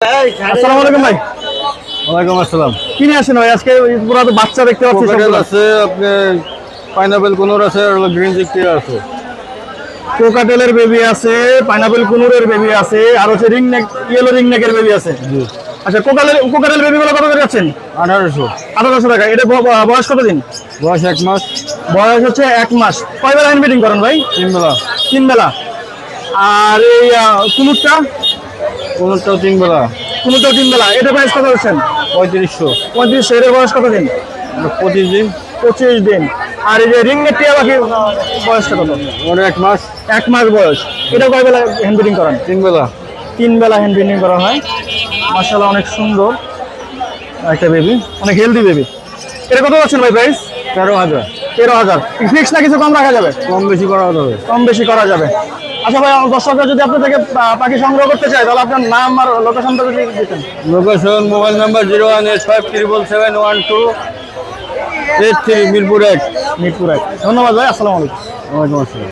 আসসালামু আলাইকুম ভাই। ওয়ালাইকুম আসসালাম। কি নিয়ে আসেন ভাই? আজকে পুরো তো বাচ্চা দেখতে পাচ্ছি কোকাটেল আছে আপনার পাইনাপেল কোনোর আছে আর গ্রিন চিকটি আছে। কোকাটেলের বেবি আছে পাইনাপেল কুনুরের বেবি আছে আর হচ্ছে রিং নেক ইয়েলো রিং নেকের বেবি আছে। জি। আচ্ছা কোকাটেল কোকাটেল বেবি গুলো কত করে যাচ্ছেন? আঠারোশো। আঠারোশো টাকা। এটা বয়স কত দিন? বয়স এক মাস। বয়স হচ্ছে এক মাস। কয় বেলা ইনভিটিং করেন ভাই? তিন বেলা তিন বেলা আর এই আহ, কুনুরটা তিন বেলা। কুনুরটাও তিন বেলা। এটা প্রাইস কত হচ্ছেন পঁয়ত্রিশশো। পঁয়ত্রিশশো। এটার বয়স কত দিন পঁচিশ দিন। পঁচিশ দিন। আর এই যে রিং পাখি আহ, বয়সটা কত? ওর এক মাস। এক মাস বয়স। এটা কয় বেলা হ্যান্ড ব্রিডিং করেন? তিন বেলা। তিন বেলা হ্যান্ড ব্রিডিং করা হয়। মাসাল্লাহ অনেক সুন্দর একটা বেবি অনেক হেলদি বেবি এটা কত পাচ্ছেন ভাই প্রাইস তেরো হাজার। তেরো হাজার। ফিক্স না কিছু কম রাখা যাবে? কম বেশি করা যাবে। কম বেশি করা যাবে। আচ্ছা ভাই দর্শকরা যদি আপনার থেকে পাখি সংগ্রহ করতে চায় তাহলে আপনার নাম আর লোকেশনটা যদি দিতেন। Location mobile number zero one eight five triple seven one two eight three Mirpur এক মিরপুর এক ধন্যবাদ ভাই আসসালামু আলাইকুম। ওয়ালাইকুম আসসালাম।